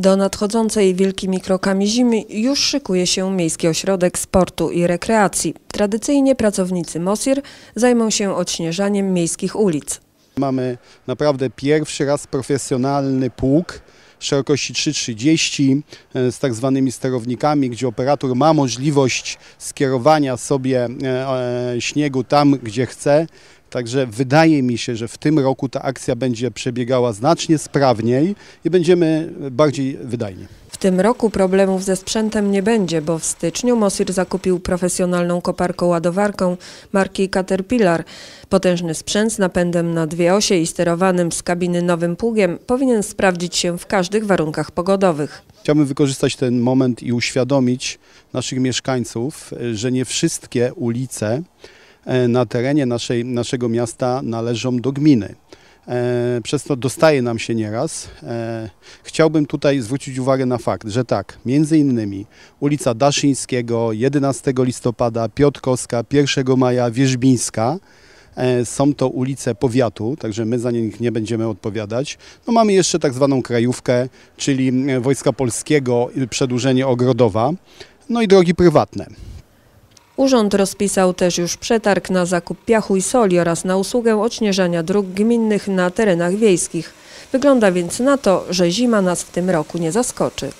Do nadchodzącej wielkimi krokami zimy już szykuje się Miejski Ośrodek Sportu i Rekreacji. Tradycyjnie pracownicy MOSIR zajmą się odśnieżaniem miejskich ulic. Mamy naprawdę pierwszy raz profesjonalny pług szerokości 3,30 e, z tak zwanymi sterownikami, gdzie operator ma możliwość skierowania sobie e, e, śniegu tam, gdzie chce. Także wydaje mi się, że w tym roku ta akcja będzie przebiegała znacznie sprawniej i będziemy bardziej wydajni. W tym roku problemów ze sprzętem nie będzie, bo w styczniu Mosir zakupił profesjonalną koparką-ładowarką marki Caterpillar. Potężny sprzęt z napędem na dwie osie i sterowanym z kabiny nowym pługiem powinien sprawdzić się w każdych warunkach pogodowych. Chciałbym wykorzystać ten moment i uświadomić naszych mieszkańców, że nie wszystkie ulice na terenie naszej, naszego miasta należą do gminy. E, Przez to dostaje nam się nieraz. E, Chciałbym tutaj zwrócić uwagę na fakt, że tak, między innymi ulica Daszyńskiego, 11 listopada, Piotrkowska, 1 maja, Wierzbińska, E, Są to ulice powiatu, także my za nich nie będziemy odpowiadać. No mamy jeszcze tak zwaną krajówkę, czyli e, Wojska Polskiego, przedłużenie Ogrodowa, no i drogi prywatne. Urząd rozpisał też już przetarg na zakup piachu i soli oraz na usługę odśnieżania dróg gminnych na terenach wiejskich. Wygląda więc na to, że zima nas w tym roku nie zaskoczy.